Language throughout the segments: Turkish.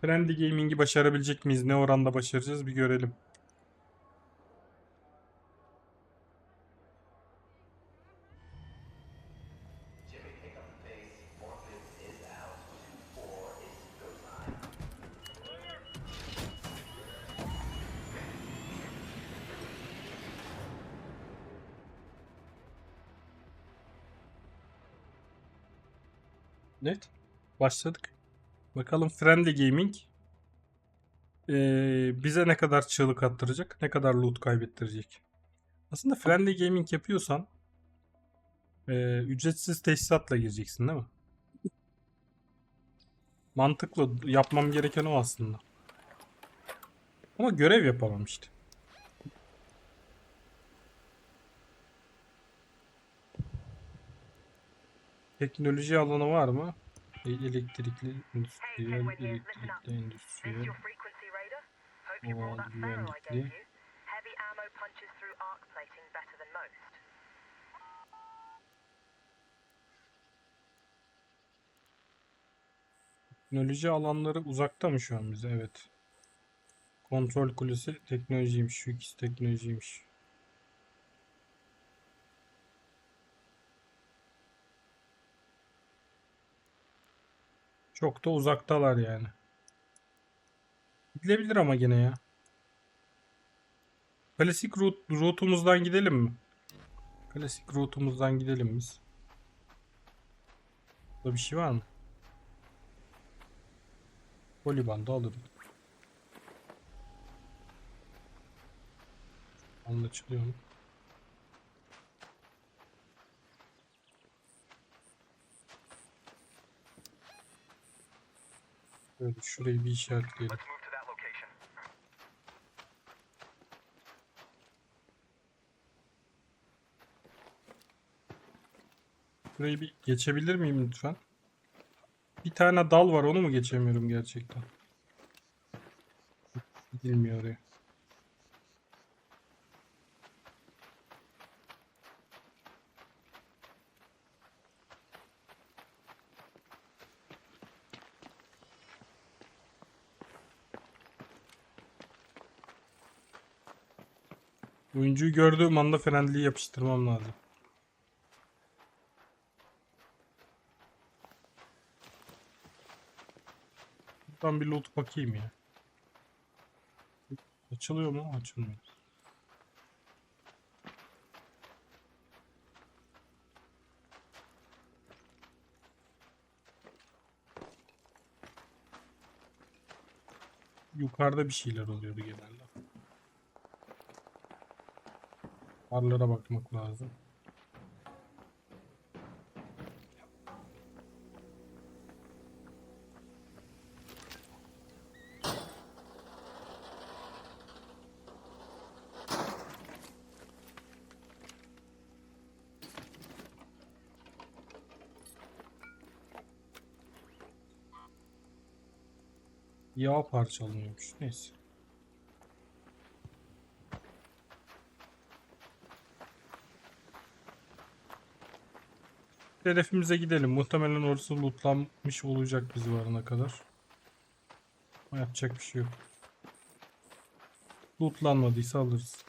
Friendly Gaming'i başarabilecek miyiz? Ne oranda başaracağız bir görelim. Evet. Başladık. Bakalım Friendly Gaming eee, bize ne kadar çığlık attıracak, ne kadar loot kaybettirecek. Aslında Friendly Gaming yapıyorsan eee, ücretsiz teçhizatla gireceksin değil mi? Mantıklı. Yapmam gereken o aslında. Ama görev yapamam işte. Teknoloji alanı var mı? Elektrikli, endüstriyel, elektrikli, endüstriyel. Oval güvenlikli. you. Heavy ammo punches through arc plating better than most. Teknoloji alanları uzakta mı şu an bize? Evet. Kontrol kulesi teknolojiymiş. Şu ikisi teknolojiymiş. Çok da uzaktalar yani. Gidilebilir ama gene ya. Klasik root, route'umuzdan gidelim mi? Klasik route'umuzdan gidelim biz. Burada bir şey var mı? Polibandı alırım. Anlaşılıyor mu? Böyle şurayı bir işaretleyelim. Burayı bir geçebilir miyim lütfen? Bir tane dal var onu mu geçemiyorum gerçekten? Gidilmiyor oraya. Oyuncuyu gördüğüm anda friendly'yi yapıştırmam lazım. Buradan bir loot bakayım ya. Açılıyor mu? Açılmıyor. Yukarıda bir şeyler oluyordu genelde. Barlara bakmak lazım. Yağ parçalanıyormuş. Neyse. Hedefimize gidelim. Muhtemelen orası lootlanmış olacak biz varana kadar. Ama yapacak bir şey yok. Lootlanmadıysa alırız.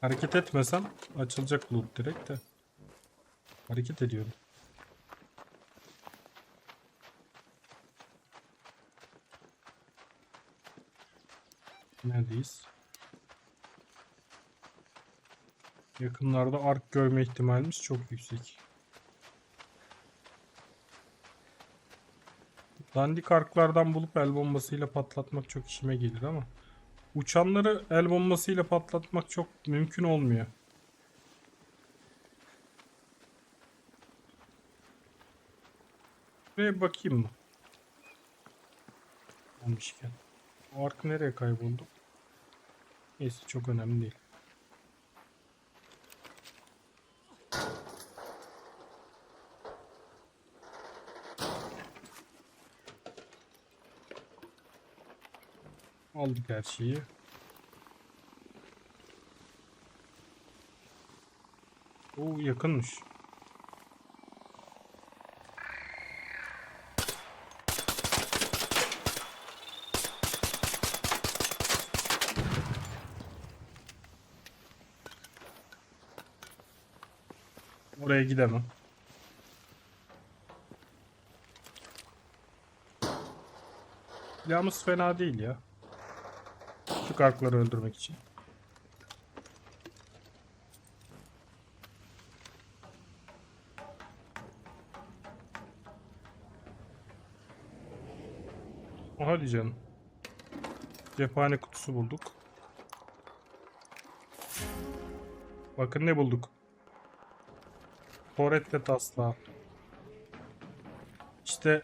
Hareket etmesem açılacak loot direkt de. Hareket ediyorum. Neredeyiz? Yakınlarda ark görme ihtimalimiz çok yüksek. Dandik arklardan bulup el bombasıyla patlatmak çok işime gelir ama uçanları el bombasıyla patlatmak çok mümkün olmuyor. Buraya bir bakayım mı? Olmuşken. O ark nereye kayboldu? Neyse çok önemli değil. Aldık her şeyi. Oo yakınmış. Oraya gidemem. Silahımız fena değil ya. Şu karkları öldürmek için. Hadi canım. Cephane kutusu bulduk. Bakın ne bulduk. Forette taslağı. İşte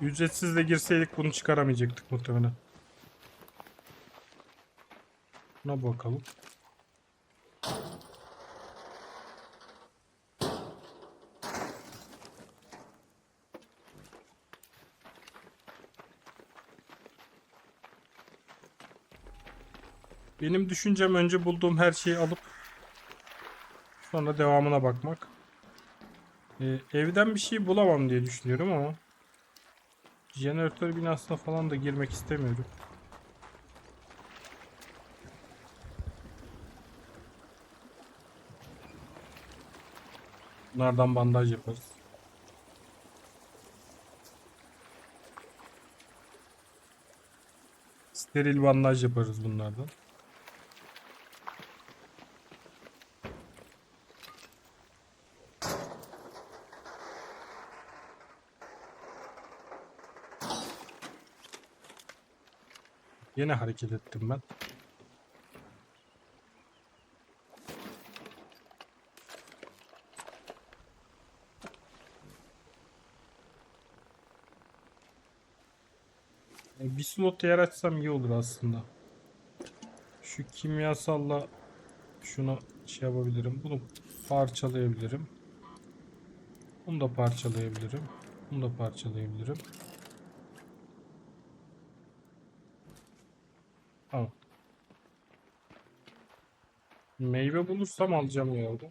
ücretsiz de girseydik bunu çıkaramayacaktık muhtemelen. Buna bakalım. Benim düşüncem önce bulduğum her şeyi alıp sonra devamına bakmak. Ee, evden bir şey bulamam diye düşünüyorum ama jeneratör binasına falan da girmek istemiyorum. Bunlardan bandaj yaparız. Steril bandaj yaparız bunlardan. Yine hareket ettim ben. E, Bir slot yer açsam iyi olur aslında. Şu kimyasalla şunu şey yapabilirim. Bunu parçalayabilirim. Bunu da parçalayabilirim. Bunu da parçalayabilirim. Tamam. Meyve bulursam alacağım ya orada.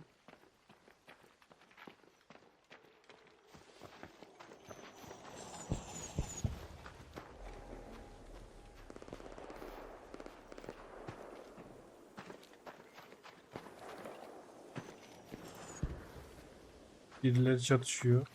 Birileri çatışıyor.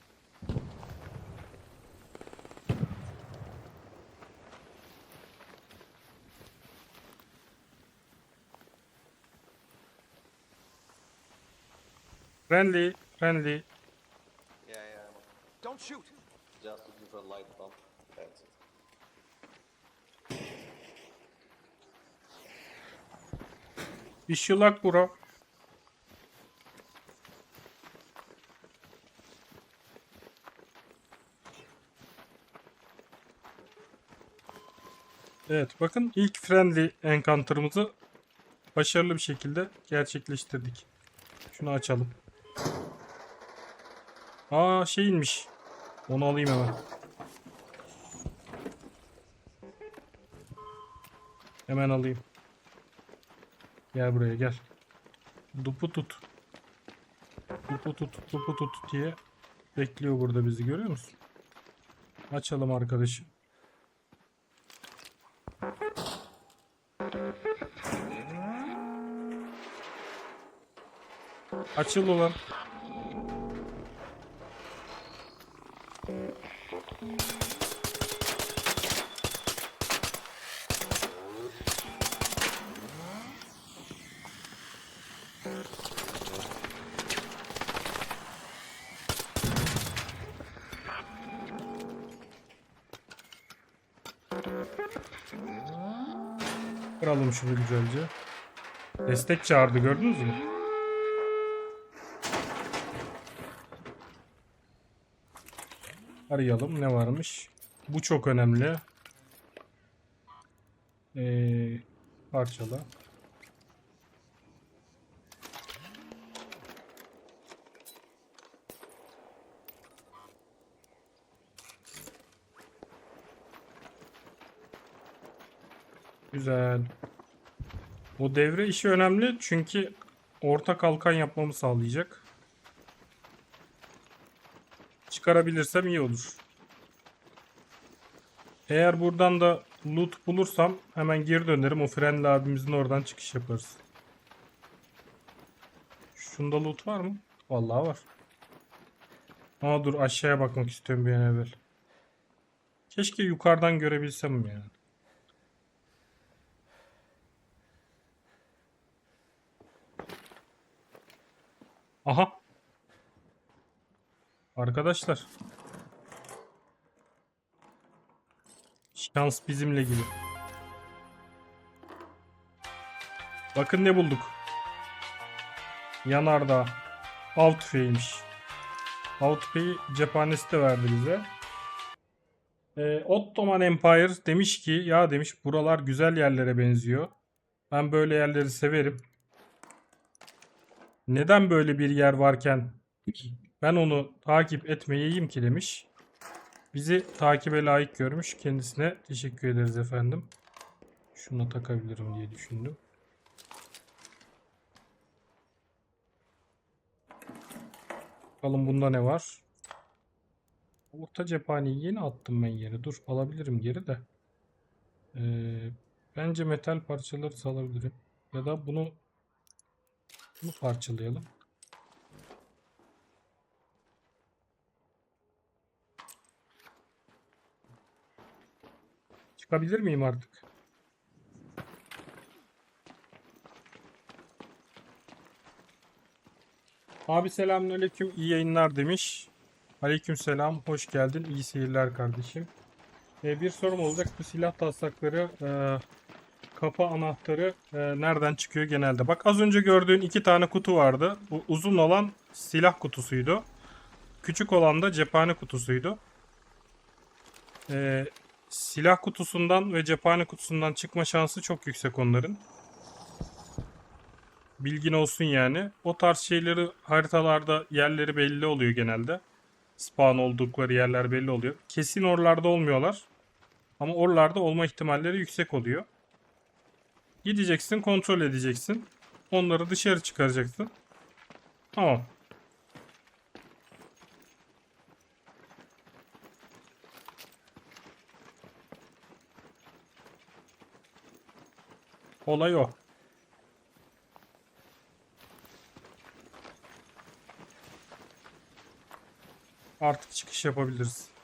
Friendly, friendly. Yeah, yeah. Don't shoot! Just looking for a light bulb. That's it. Wish you luck bro. Evet bakın ilk friendly encounter'ımızı başarılı bir şekilde gerçekleştirdik. Şunu açalım. Aa şeyinmiş. Onu alayım hemen. Hemen alayım. Gel buraya gel. Dupu tut. Dupu tut, dupu tut diye bekliyor burada bizi görüyor musun? Açalım arkadaşı. Açıl ulan. Kıralım şunu güzelce. Destek çağırdı gördünüz mü? Arayalım ne varmış. Bu çok önemli. Ee, parçala. Güzel. Bu devre işi önemli çünkü orta kalkan yapmamı sağlayacak. Çıkarabilirsem iyi olur. Eğer buradan da loot bulursam hemen geri dönerim. O frenli abimizin oradan çıkış yaparız. Şunda loot var mı? Vallahi var. Ama dur aşağıya bakmak istiyorum bir an evvel. Keşke yukarıdan görebilsem yani. Aha. Arkadaşlar. Şans bizimle gibi. Bakın ne bulduk. Yanardağ. Av tüfeğiymiş. Av cephanesi de verdi bize. Ee, Ottoman Empire demiş ki ya demiş buralar güzel yerlere benziyor. Ben böyle yerleri severim. Neden böyle bir yer varken ben onu takip etmeyeyim ki demiş. Bizi takibe layık görmüş. Kendisine teşekkür ederiz efendim. Şuna takabilirim diye düşündüm. Bakalım bunda ne var? Orta cephaneyi yeni attım ben yere. Dur alabilirim geri de. Ee, bence metal parçaları salabilirim. Ya da bunu bunu parçalayalım. Çıkabilir miyim artık? Abi selamünaleyküm. iyi yayınlar demiş. Aleykümselam. Hoş geldin. İyi seyirler kardeşim. Ee, bir sorum olacak. Bu silah taslakları e, kapı anahtarı e, nereden çıkıyor genelde? Bak az önce gördüğün iki tane kutu vardı. Bu uzun olan silah kutusuydu. Küçük olan da cephane kutusuydu. Ee, silah kutusundan ve cephane kutusundan çıkma şansı çok yüksek onların. Bilgin olsun yani. O tarz şeyleri haritalarda yerleri belli oluyor genelde. Spawn oldukları yerler belli oluyor. Kesin oralarda olmuyorlar. Ama oralarda olma ihtimalleri yüksek oluyor. Gideceksin, kontrol edeceksin. Onları dışarı çıkaracaksın. Tamam. Olay o. Artık çıkış yapabiliriz.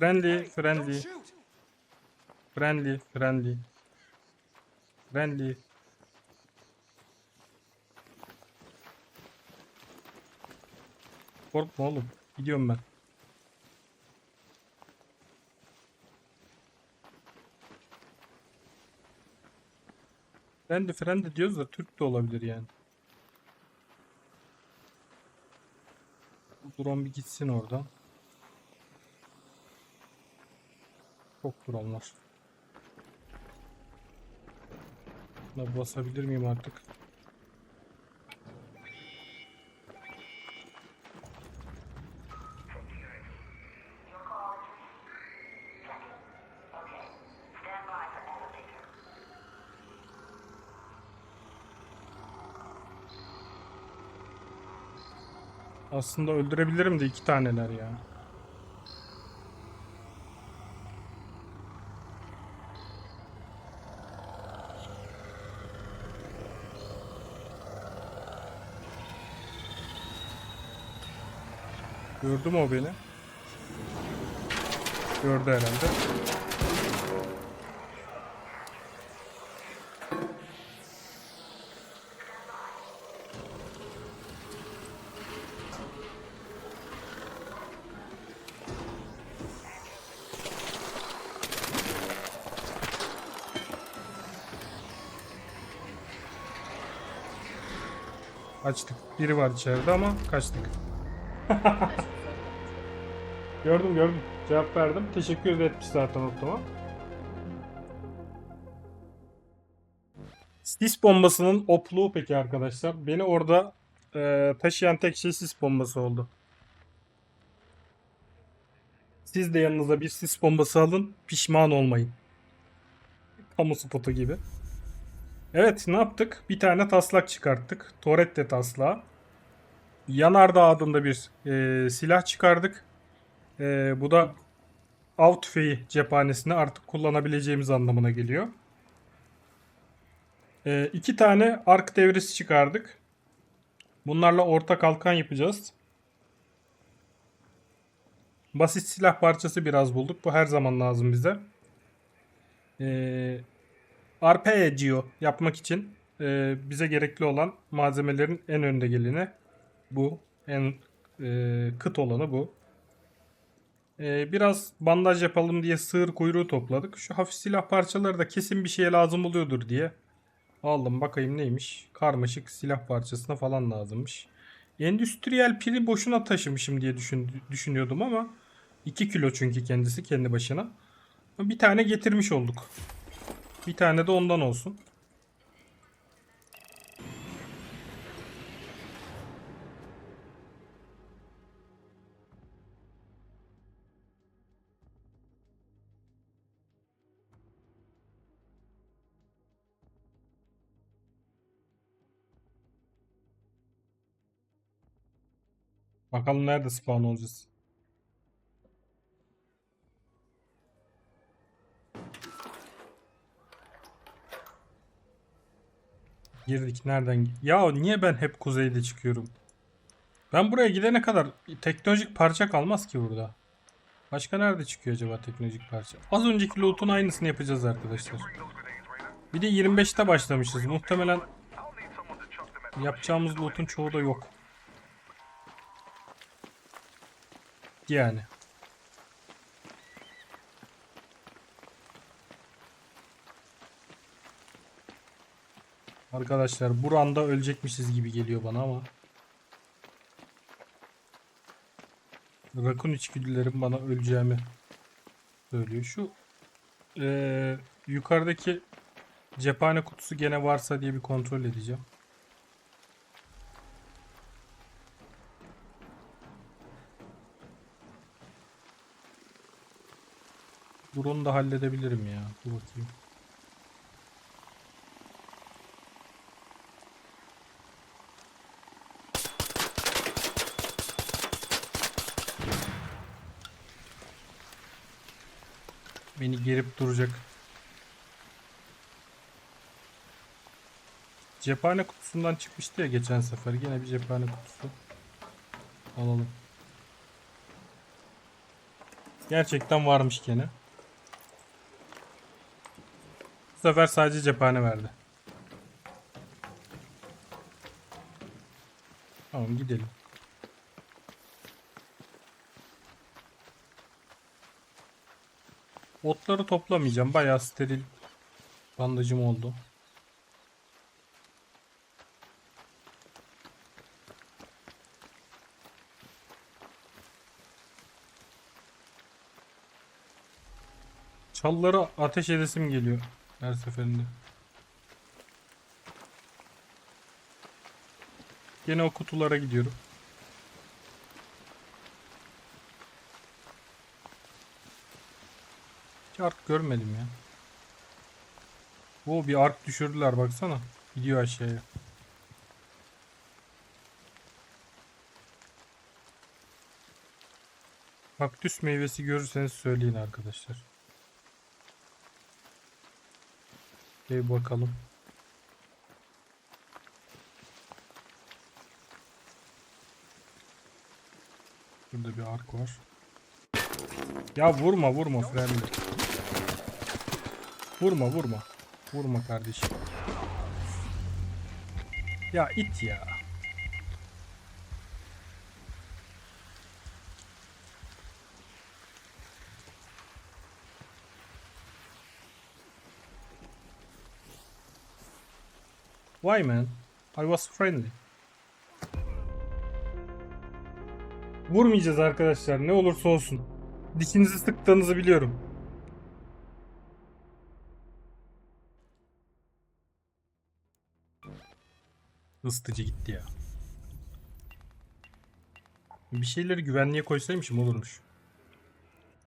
Friendly, friendly, friendly, friendly, friendly. Korkma oğlum. Gidiyorum ben. Friendly, friendly diyoruz da Türk de olabilir yani. Bu drone bir gitsin oradan. Çok drone var. Buna basabilir miyim artık? Aslında öldürebilirim de iki taneler ya. Gördü mü o beni? Gördü herhalde. Kaçtık. Biri var içeride ama kaçtık. gördüm gördüm. Cevap verdim. Teşekkür etmiş zaten ortama. Sis bombasının opluğu peki arkadaşlar. Beni orada e, taşıyan tek şey sis bombası oldu. Siz de yanınıza bir sis bombası alın. Pişman olmayın. Kamu spotu gibi. Evet ne yaptık? Bir tane taslak çıkarttık. Torette taslağı. Yanardağ adında bir e, silah çıkardık. E, bu da av tüfeği cephanesini artık kullanabileceğimiz anlamına geliyor. E, iki tane ark devresi çıkardık. Bunlarla orta kalkan yapacağız. Basit silah parçası biraz bulduk. Bu her zaman lazım bize. Ee, arpeggio yapmak için e, bize gerekli olan malzemelerin en önde geleni bu. En e, kıt olanı bu. Ee, biraz bandaj yapalım diye sığır kuyruğu topladık. Şu hafif silah parçaları da kesin bir şeye lazım oluyordur diye aldım. Bakayım neymiş. Karmaşık silah parçasına falan lazımmış. Endüstriyel pili boşuna taşımışım diye düşün, düşünüyordum ama 2 kilo çünkü kendisi kendi başına. Bir tane getirmiş olduk. Bir tane de ondan olsun. Bakalım nerede spawn olacağız. Girdik nereden? Ya niye ben hep kuzeyde çıkıyorum? Ben buraya gidene kadar teknolojik parça kalmaz ki burada. Başka nerede çıkıyor acaba teknolojik parça? Az önceki loot'un aynısını yapacağız arkadaşlar. Bir de 25'te başlamışız. Muhtemelen yapacağımız loot'un çoğu da yok. Yani. Arkadaşlar buranda ölecekmişiz gibi geliyor bana ama. Rakun içgüdülerim bana öleceğimi söylüyor. Şu eee, yukarıdaki cephane kutusu gene varsa diye bir kontrol edeceğim. Drone'u da halledebilirim ya. Dur bakayım. Beni gerip duracak. Cephane kutusundan çıkmıştı ya geçen sefer. Yine bir cephane kutusu. Alalım. Gerçekten varmış gene. Bu sefer sadece cephane verdi. Tamam gidelim. Otları toplamayacağım. Bayağı steril bandajım oldu. Çalları ateş edesim geliyor her seferinde. Gene o kutulara gidiyorum. Hiç ark görmedim ya. O bir ark düşürdüler baksana. Gidiyor aşağıya. Kaktüs meyvesi görürseniz söyleyin arkadaşlar. Bir bakalım. Burada bir ark var. Ya vurma vurma frenle. Vurma vurma. Vurma kardeşim. Ya it ya. Why man? I was friendly. Vurmayacağız arkadaşlar ne olursa olsun. Dikinizi sıktığınızı biliyorum. Isıtıcı gitti ya. Bir şeyleri güvenliğe koysaymışım olurmuş.